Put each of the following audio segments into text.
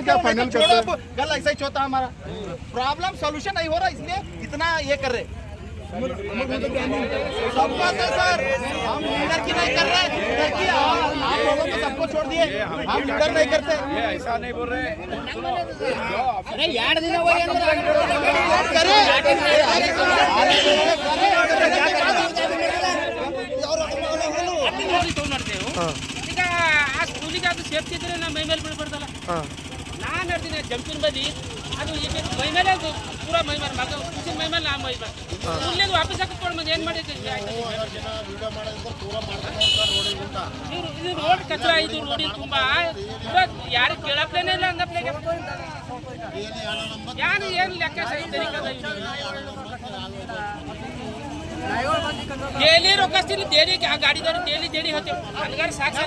क्या फाइनल छोड़ो करते अब, कल ऐसा ही होता हमारा प्रॉब्लम सोल्यूशन नहीं हो रहा इसलिए इतना ये कर रहे सबको सर हम लीडर की नहीं कर रहे लीडर की आप आप लोगों को सबको छोड़ दिए हम लीडर नहीं करते ऐसा नहीं बोल रहे करे ಈಗ ಆ ಸ್ಕೂಲಿಗೆ ಅದು ಸೇಫ್ಟಿ ಇದ್ರೆ ನಮ್ಮ ಮೈ ಮೇಲೆ ಬೀಳ್ಬಾರ್ದಲ್ಲ. ನಾನು ಹೇಳ್ತೀನಿ ಜಂಪಿನ ಬದಿ ಅದು ಈಗ ಮೈ ಮೇಲೆ ಅದು ಪೂರ ಮೈ ಮೇಲೆ ಮಗ ಖುಷಿ ಮೈ ಮೇಲೆ ನಾ ಮೈ ಮೇಲೆ. ಸ್ಕೂಲಿಗೆ ವಾಪಸ್ ಹಾಕಿಕೊಂಡು ಬಂದು ಏನು ಮಾಡಿದ್ದೆ? ಇವ್ರು ಇದು ರೋಡ್ ಕಚರ ಇದು ರೋಡಿ ತುಂಬಾ. ಯಾರು ಕೇಳಪ್ಲೇನೇ ಇಲ್ಲ ಅಂದಪ್ಲೇಗೆ. ಯಾರು ಏನು ಲೆಕ್ಕ ಸರಿ ಡೈಲಿ ರೊಕ್ಕಸ್ತೀನಿ ಡೈಲಿ ಆ ಗಾಡಿದವ್ರು ಡೈಲಿ ಡೈಲಿ ಹೋಗ್ತೇವೆ ಹಂಗಾರ ಸಾಕು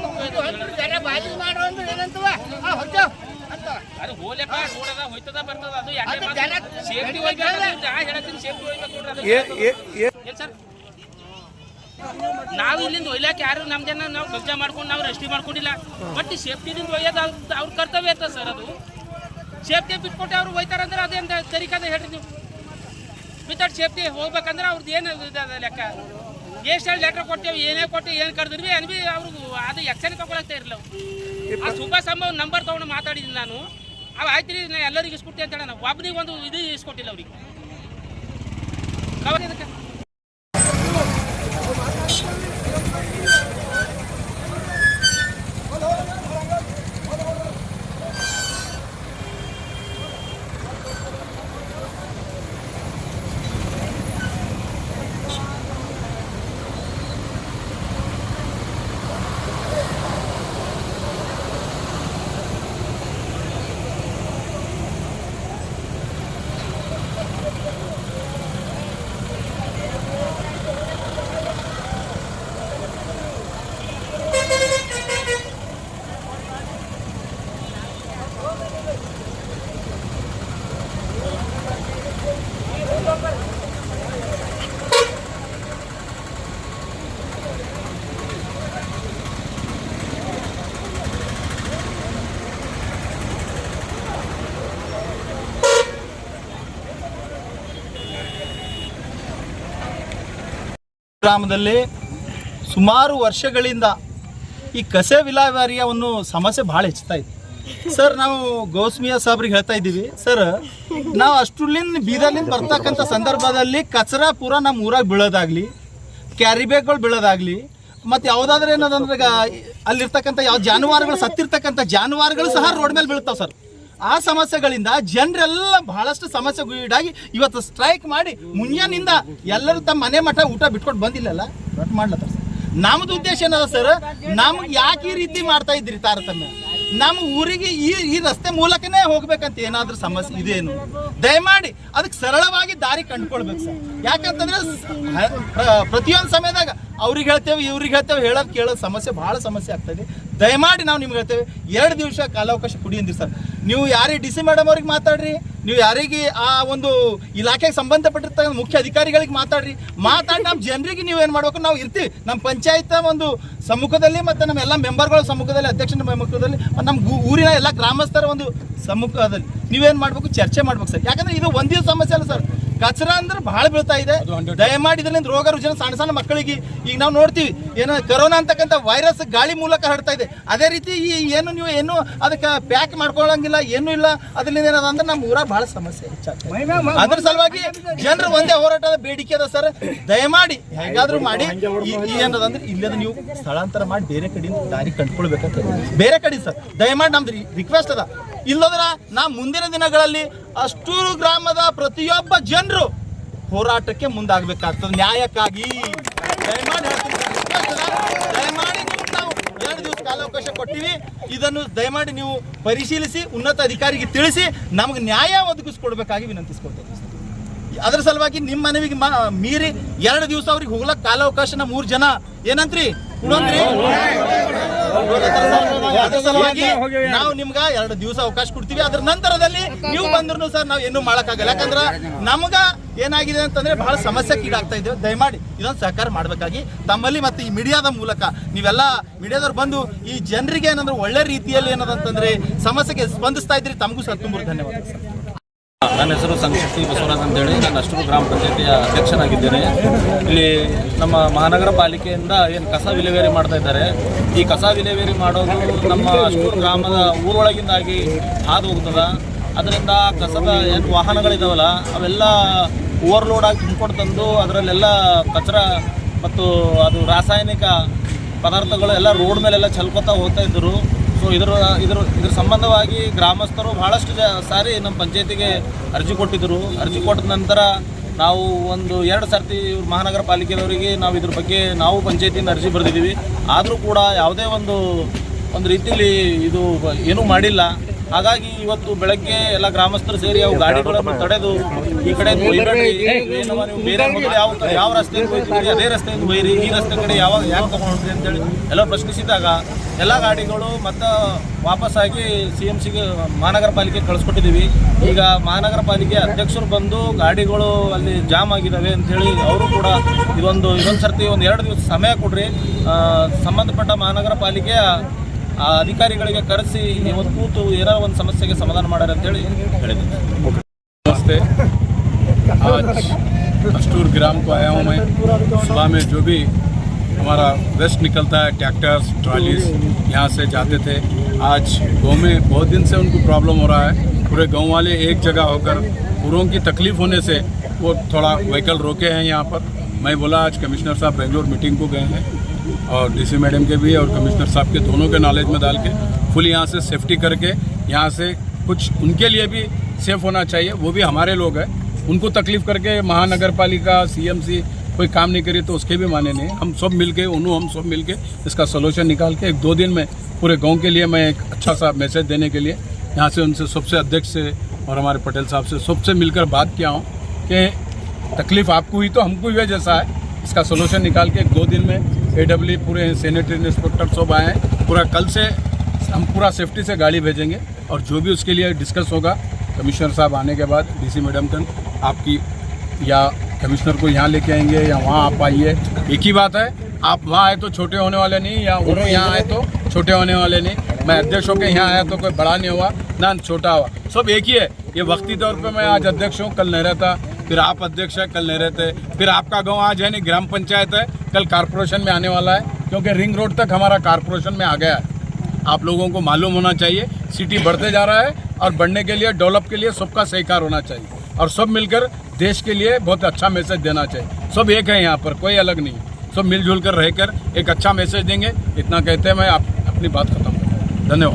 ಅದು ಹೋಲೆಪ್ಪ ನೋಡದ ಹೋಯ್ತದ ಬರ್ತದ ಅದು ಯಾಕೆ ಸೇಫ್ಟಿ ಹೋಗ್ಬೇಕು ಹೇಳತ್ತೀನಿ ಸೇಫ್ಟಿ ಹೋಗ್ಬೇಕು ನೋಡ್ರಿ ಅದು ಏನ್ ಸರ್? ನಾವು ಇಲ್ಲಿಂದ ಒಯ್ಲಾಕ ಯಾರು ನಮ್ ಜನ ನಾವು ಕಬ್ಜಾ ಮಾಡ್ಕೊಂಡು ನಾವು ರೆಸ್ಟಿ ಮಾಡ್ಕೊಂಡಿಲ್ಲ. ಬಟ್ ಸೇಫ್ಟಿದಿಂದ ಒಯ್ಯೋದು ಅವ್ರ ಅವ್ರ ಕರ್ತವ್ಯ ಇರ್ತದೆ ಸರ್ ಅದು. ಸೇಫ್ಟಿ ಬಿಟ್ಕೊಟ್ಟು ಅವ್ರು ಒಯ್ತಾರಂದ್ರೆ ಅದೇನು ತರೀಕದ ಹೇಳ್ರಿ ನೀವು. ವಿತೌಟ್ ಸೇಫ್ಟಿ ಹೋಗ್ಬೇಕಂದ್ರೆ ಅವ್ರದ್ದು ಏನು ಇದ ಲೆಕ್ಕ? ಎಷ್ಟು ಹೇಳಿ ಲೆಟರ್ ಕೊಟ್ಟೇವಿ ಏನೇ ಕೊಟ್ಟು ಏನು ಕರೆದ್ರಿ ಏನು ಬಿ ಅವ್ರಿಗೆ ಅದು ಎಕ್ಷನ್ ತಗೊಳಕ್ತಾ ಇರಲಿಲ್ಲ ಆ ಸುಭಾಷ್ ಅಮ್ಮ ನಂಬರ್ ತೊಗೊಂಡು ಮಾತಾಡಿದ್ದೀನಿ ನಾನು. ಅವು ಆಯ್ತು ರೀ ನಾ ಎಲ್ಲರಿಗೂ ಇಸ್ಕೊಡ್ತೀನಿ ಅಂತ ಹೇಳ ನಾವು ಒಬ್ಬನಿಗೆ ಒಂದು ಇದು ಇಸ್ಕೊಟ್ಟಿಲ್ಲ ಅವ್ರಿಗೆ. ಗ್ರಾಮದಲ್ಲಿ ಸುಮಾರು ವರ್ಷಗಳಿಂದ ಈ ಕಸೆ ವಿಲಾವಾರಿಯ ಒಂದು ಸಮಸ್ಯೆ ಭಾಳ ಹೆಚ್ಚುತ್ತಾ ಇದೆ. ಸರ್, ನಾವು ಗೌಸ್ಮಿಯಾ ಸಾಬ್ರಿಗೆ ಹೇಳ್ತಾ ಇದ್ದೀವಿ. ಸರ್, ನಾವು ಅಷ್ಟುಲಿಂದ ಬೀದರ್ಲಿಂದ ಬರ್ತಕ್ಕಂಥ ಸಂದರ್ಭದಲ್ಲಿ ಕಚರ ಪೂರ ನಮ್ಮ ಊರಾಗ ಬೀಳೋದಾಗ್ಲಿ ಕ್ಯಾರಿ ಬ್ಯಾಗ್ಗಳು ಬೀಳೋದಾಗ್ಲಿ, ಮತ್ತು ಯಾವುದಾದ್ರೂ ಏನದಂದ್ರೆ ಅಲ್ಲಿರ್ತಕ್ಕಂಥ ಯಾವ ಜಾನುವಾರುಗಳು ಸತ್ತಿರ್ತಕ್ಕಂಥ ಜಾನುವಾರುಗಳು ಸಹ ರೋಡ್ ಮೇಲೆ ಬೀಳ್ತಾವೆ ಸರ್. ಆ ಸಮಸ್ಯೆಗಳಿಂದ ಜನರೆಲ್ಲ ಬಹಳಷ್ಟು ಸಮಸ್ಯೆಗೀಡಾಗಿ ಇವತ್ತು ಸ್ಟ್ರೈಕ್ ಮಾಡಿ ಮುಂಜಾನಿಂದ ಎಲ್ಲರೂ ತಮ್ಮ ಮನೆ ಮಠ ಊಟ ಬಿಟ್ಕೊಂಡು ಬಂದಿಲ್ಲಲ್ಲ? ರಟ್ ಮಾಡ್ಲತ್ತಾರ ಸರ್ ನಮ್ದು ಉದ್ದೇಶ ಏನದ ಸರ್ ನಮ್ಗೆ ಯಾಕೆ ಈ ರೀತಿ ಮಾಡ್ತಾ ಇದ್ರಿ ತಾರತಮ್ಯ? ನಮ್ಮ ಊರಿಗೆ ಈ ಈ ರಸ್ತೆ ಮೂಲಕನೇ ಹೋಗ್ಬೇಕಂತ ಏನಾದ್ರೂ ಸಮಸ್ಯೆ ಇದೇನು? ದಯಮಾಡಿ ಅದಕ್ಕೆ ಸರಳವಾಗಿ ದಾರಿ ಕಂಡುಕೊಳ್ಬೇಕು ಸರ್ ಯಾಕಂತಂದ್ರೆ ಪ್ರತಿಯೊಂದು ಸಮಯದಾಗ ಅವ್ರಿಗೆ ಹೇಳ್ತೇವೆ, ಇವ್ರಿಗೆ ಹೇಳ್ತೇವೆ, ಹೇಳೋದು ಕೇಳೋದು ಸಮಸ್ಯೆ ಭಾಳ ಸಮಸ್ಯೆ ಆಗ್ತದೆ. ದಯಮಾಡಿ ನಾವು ನಿಮ್ಗೆ ಹೇಳ್ತೇವೆ, ಎರಡು ದಿವಸ ಕಾಲಾವಕಾಶ ಕೊಡಿ ಅಂದಿರಿ ಸರ್. ನೀವು ಯಾರಿಗೆ ಡಿ ಸಿ ಮೇಡಮ್ ಅವ್ರಿಗೆ ಮಾತಾಡ್ರಿ, ನೀವು ಯಾರಿಗೆ ಆ ಒಂದು ಇಲಾಖೆಗೆ ಸಂಬಂಧಪಟ್ಟಿರ್ತಕ್ಕಂಥ ಮುಖ್ಯ ಅಧಿಕಾರಿಗಳಿಗೆ ಮಾತಾಡ್ರಿ. ಮಾತಾಡಿ ನಮ್ಮ ಜನರಿಗೆ ನೀವು ಏನು ಮಾಡ್ಬೇಕು, ನಾವು ಇರ್ತೀವಿ. ನಮ್ಮ ಪಂಚಾಯತ್ ಒಂದು ಸಮ್ಮುಖದಲ್ಲಿ ಮತ್ತು ನಮ್ಮ ಎಲ್ಲ ಮೆಂಬರ್ಗಳ ಸಮ್ಮುಖದಲ್ಲಿ, ಅಧ್ಯಕ್ಷನ ಸಮ್ಮುಖದಲ್ಲಿ, ಮತ್ತು ನಮ್ಮ ಊರಿನ ಎಲ್ಲ ಗ್ರಾಮಸ್ಥರ ಒಂದು ಸಮ್ಮುಖದಲ್ಲಿ ನೀವೇನು ಮಾಡಬೇಕು, ಚರ್ಚೆ ಮಾಡ್ಬೇಕು ಸರ್. ಯಾಕಂದ್ರೆ ಇದು ಒಂದೇ ಸಮಸ್ಯೆ ಅಲ್ಲ ಸರ್. ಕಚರ ಅಂದ್ರೆ ಬಹಳ ಬೀಳ್ತಾ ಇದೆ. ದಯಮಾಡಿ ಇದರಿಂದ ರೋಗ ರುಜಿನ ಸಣ್ಣ ಸಣ್ಣ ಮಕ್ಕಳಿಗೆ ಈಗ ನಾವು ನೋಡ್ತೀವಿ ಏನೋ ಕರೋನಾ ಅಂತಕ್ಕಂಥ ವೈರಸ್ ಗಾಳಿ ಮೂಲಕ ಹರಡ್ತಾ ಇದೆ. ಅದೇ ರೀತಿ ಈ ಏನು ನೀವು ಏನು ಅದಕ್ಕೆ ಪ್ಯಾಕ್ ಮಾಡ್ಕೊಳ್ಳಂಗಿಲ್ಲ ಏನೂ ಇಲ್ಲ. ಅದರಿಂದ ಏನದ ಅಂದ್ರೆ ನಮ್ಮ ಊರ ಬಹಳ ಸಮಸ್ಯೆ ಹೆಚ್ಚಾಗ್ತದೆ ಅದ್ರ ಸಲುವಾಗಿ ಜನರು ಒಂದೇ ಹೋರಾಟದ ಬೇಡಿಕೆ ಅದ ಸರ್. ದಯಮಾಡಿ ಹೇಗಾದ್ರೂ ಮಾಡಿ. ಏನದಂದ್ರೆ ಈ ಏನದ ಅಂದ್ರೆ ಇಲ್ಲದ ನೀವು ಸ್ಥಳಾಂತರ ಮಾಡಿ ಬೇರೆ ಕಡೆ ದಾರಿ ಕಂಡುಕೊಳ್ಬೇಕಂತ ಬೇರೆ ಕಡೆ ಸರ್ ದಯಮಾಡಿ ನಮ್ದು ರಿಕ್ವೆಸ್ಟ್ ಅದ. ಇಲ್ಲದ್ರ ನಾ ಮುಂದಿನ ದಿನಗಳಲ್ಲಿ ಅಷ್ಟೂರು ಗ್ರಾಮದ ಪ್ರತಿಯೊಬ್ಬ ಜನರು ಹೋರಾಟಕ್ಕೆ ಮುಂದಾಗಬೇಕಾಗ್ತದೆ. ನ್ಯಾಯಕ್ಕಾಗಿ ಎರಡು ದಿವಸ ಕಾಲಾವಕಾಶ ಕೊಟ್ಟಿವಿ. ಇದನ್ನು ದಯಮಾಡಿ ನೀವು ಪರಿಶೀಲಿಸಿ, ಉನ್ನತ ಅಧಿಕಾರಿಗೆ ತಿಳಿಸಿ, ನಮಗೆ ನ್ಯಾಯ ಒದಗಿಸ್ಕೊಡ್ಬೇಕಾಗಿ ವಿನಂತಿಸ್ಕೊಳ್ತೇವೆ ಅದರ ಸಲುವಾಗಿ ನಿಮ್ಮ ಮನವಿಗೆ ಮೀರಿ ಎರಡು ದಿವಸ ಅವ್ರಿಗೆ ಹೋಗ್ಲಕ್ ಕಾಲಾವಕಾಶನ ಮೂರು ಜನ ಏನಂತ್ರಿ? ಕೊಡೋನ್ರಿ ಅದ್ರ ಸಲುವಾಗಿ ನಾವು ನಿಮ್ಗ ಎರಡು ದಿವಸ ಅವಕಾಶ ಕೊಡ್ತೀವಿ. ಅದ್ರ ನಂತರದಲ್ಲಿ ನೀವು ಬಂದ್ರು ಸರ್ ನಾವು ಏನು ಮಾಡಕ್ಕಾಗಲ್ಲ. ಯಾಕಂದ್ರ ನಮ್ಗ ಏನಾಗಿದೆ ಅಂತಂದ್ರೆ ಬಹಳ ಸಮಸ್ಯೆ ಕೀಡಾಗ್ತಾ ಇದ್ದೇವೆ ದಯಮಾಡಿ ಇದೊಂದು ಸಹಕಾರ ಮಾಡಬೇಕಾಗಿ. ತಮ್ಮಲ್ಲಿ ಮತ್ತೆ ಈ ಮೀಡಿಯಾದ ಮೂಲಕ ನೀವೆಲ್ಲ ಮೀಡಿಯಾದವ್ರು ಬಂದು ಈ ಜನರಿಗೆ ಏನಂದ್ರೆ ಒಳ್ಳೆ ರೀತಿಯಲ್ಲಿ ಏನದಂತಂದ್ರೆ ಸಮಸ್ಯೆಗೆ ಸ್ಪಂದಿಸ್ತಾ ಇದ್ರಿ ತಮಗೂ ಸಹ ತುಂಬ ಧನ್ಯವಾದ ಸರ್. ನನ್ನ ಹೆಸರು ಸಂಕಷ್ಟಿ ಬಸವರಾಜ್ ಅಂತೇಳಿ. ನಾನು ಅಷ್ಟೂರು ಗ್ರಾಮ ಪಂಚಾಯತಿಯ ಅಧ್ಯಕ್ಷನಾಗಿದ್ದೇನೆ ಇಲ್ಲಿ ನಮ್ಮ ಮಹಾನಗರ ಪಾಲಿಕೆಯಿಂದ ಏನು ಕಸ ವಿಲೇವಾರಿ ಮಾಡ್ತಾ ಇದ್ದಾರೆ. ಈ ಕಸ ವಿಲೇವಾರಿ ಮಾಡೋದು ನಮ್ಮ ಅಷ್ಟೂರು ಗ್ರಾಮದ ಊರೊಳಗಿಂದಾಗಿ ಹಾದು ಹೋಗ್ತದೆ ಅದರಿಂದ ಕಸದ ಏನು ವಾಹನಗಳಿದಾವಲ್ಲ, ಅವೆಲ್ಲ ಓವರ್ಲೋಡ್ ಆಗಿ ತುಂಬಿಕೊಂಡು ತಂದು ಅದರಲ್ಲೆಲ್ಲ ಕಚರ ಮತ್ತು ಅದು ರಾಸಾಯನಿಕ ಪದಾರ್ಥಗಳು ಎಲ್ಲ ರೋಡ್ ಮೇಲೆಲ್ಲ ಚಲ್ಕೊತಾ ಹೋಗ್ತಾ ಇದ್ದರು. ಸೊ ಇದರ ಇದರ, ಇದ್ರ ಸಂಬಂಧವಾಗಿ ಗ್ರಾಮಸ್ಥರು ಬಹಳಷ್ಟು ಜ, ಸಾರಿ ನಮ್ಮ ಪಂಚಾಯತಿಗೆ ಅರ್ಜಿ ಕೊಟ್ಟಿದ್ದರು ಅರ್ಜಿ ಕೊಟ್ಟ ನಂತರ ನಾವು ಒಂದು ಎರಡು ಸರ್ತಿ ಮಹಾನಗರ ಪಾಲಿಕೆಯವರಿಗೆ ನಾವು ಇದ್ರ ಬಗ್ಗೆ, ನಾವು ಪಂಚಾಯತಿಯಿಂದ ಅರ್ಜಿ ಬರೆದಿದ್ದೀವಿ. ಆದರೂ ಕೂಡ ಯಾವುದೇ ಒಂದು ಒಂದು ರೀತಿಯಲ್ಲಿ ಇದು ಏನೂ ಮಾಡಿಲ್ಲ. ಹಾಗಾಗಿ ಇವತ್ತು ಬೆಳಗ್ಗೆ ಎಲ್ಲ ಗ್ರಾಮಸ್ಥರು ಸೇರಿ ಅವು ಗಾಡಿಗಳನ್ನು ತಡೆದು ಈ ಕಡೆ ಬೇರೆ ಯಾವ ಯಾವ ರಸ್ತೆಯಿಂದ ಹೋಗ್ತೀರಿ ಅದೇ ರಸ್ತೆಯಿಂದ ಬೈರಿ ಈ ರಸ್ತೆ ಕಡೆ ಯಾವಾಗ ಯಾಕೆ ತಗೊಂಡ್ರಿ ಅಂತೇಳಿ ಎಲ್ಲ ಪ್ರಶ್ನಿಸಿದಾಗ ಎಲ್ಲ ಗಾಡಿಗಳು ಮತ್ತೆ ವಾಪಸ್ಸಾಗಿ ಸಿ ಎಂ ಸಿಗೆ ಮಹಾನಗರ ಪಾಲಿಕೆ ಕಳಿಸ್ಕೊಟ್ಟಿದ್ದೀವಿ ಈಗ ಮಹಾನಗರ ಪಾಲಿಕೆ ಅಧ್ಯಕ್ಷರು ಬಂದು ಗಾಡಿಗಳು ಅಲ್ಲಿ ಜಾಮ್ ಆಗಿದ್ದಾವೆ ಅಂತೇಳಿ ಅವರು ಕೂಡ ಇದೊಂದು ಇದೊಂದು ಸರ್ತಿ ಒಂದು ಎರಡು ದಿವಸ ಸಮಯ ಕೊಡ್ರಿ. ಸಂಬಂಧಪಟ್ಟ ಮಹಾನಗರ ಪಾಲಿಕೆಯ ಆ ಅಧಿಕಾರಿಗಳಿಗೆ ಕರೆಸಿ ಇವತ್ತು ಕೂತು ಏನೋ ಒಂದು ಸಮಸ್ಯೆಗೆ ಸಮಾಧಾನ ಮಾಡ್ಯಾರ ಅಂತೇಳಿ ಹೇಳಿದ್ದೀನಿ नमस्ते आज अस्तूर ग्राम को आया हूँ मैं सुबह में जो भी हमारा वेस्ट निकलता है ट्रैक्टर्स ट्रॉलीज यहाँ से जाते थे आज गाँव में बहुत दिन से उनको प्रॉब्लम हो रहा है पूरे गांव वाले एक जगह होकर पूरों की तकलीफ होने से वो थोड़ा व्हीकल रोके हैं यहाँ पर मैं बोला आज कमिश्नर साहब बेंगलोर मीटिंग को गए हैं और डीसी मैडम के भी और कमिश्नर साहब के दोनों के नॉलेज में डाल के फुल यहाँ से सेफ्टी करके यहाँ से कुछ उनके लिए भी सेफ़ होना चाहिए, वो भी हमारे लोग हैं। उनको तकलीफ़ करके महानगर पालिका सीएमसी कोई काम नहीं करी तो उसके भी माने नहीं। हम सब मिल के उन्हों हम सब मिल के इसका सोल्यूशन निकाल के एक दो दिन में पूरे गाँव के लिए मैं एक अच्छा सा मैसेज देने के लिए यहाँ से उनसे सबसे अध्यक्ष से और हमारे पटेल साहब से सबसे मिलकर बात किया हूँ कि तकलीफ़ आपको हुई तो हमको हुआ जैसा है। इसका सोल्यूशन निकाल के एक दो दिन में ए पूरे सैनिटरी इंस्पेक्टर सब आए हैं। पूरा कल से हम पूरा सेफ्टी से गाड़ी भेजेंगे और जो भी उसके लिए डिस्कस होगा कमिश्नर साहब आने के बाद डीसी मैडम कन आपकी या कमिश्नर को यहाँ लेके आएँगे या वहाँ आप आइए। एक ही बात है, आप वहाँ आए तो छोटे होने वाले नहीं, या उन्होंने यहाँ आए तो छोटे होने वाले नहीं। मैं अध्यक्ष होकर यहाँ आया तो कोई बड़ा नहीं हुआ, ना छोटा हुआ। सब एक ही है। ये वक्ती तौर पर मैं आज अध्यक्ष हूँ, कल नहीं रहता। फिर आप अध्यक्ष है कल नहीं रहते। फिर आपका गाँव आज है नहीं ग्राम पंचायत है कल कारपोरेशन में आने वाला है क्योंकि रिंग रोड तक हमारा कारपोरेशन में आ गया है। आप लोगों को मालूम होना चाहिए सिटी बढ़ते जा रहा है और बढ़ने के लिए डेवलप के लिए सबका सहकार होना चाहिए और सब मिलकर देश के लिए बहुत अच्छा मैसेज देना चाहिए। सब एक है यहाँ पर कोई अलग नहीं सब मिलजुल कर रहकर एक अच्छा मैसेज देंगे। इतना कहते हैं मैं आप, अपनी बात खत्म करता धन्यवाद।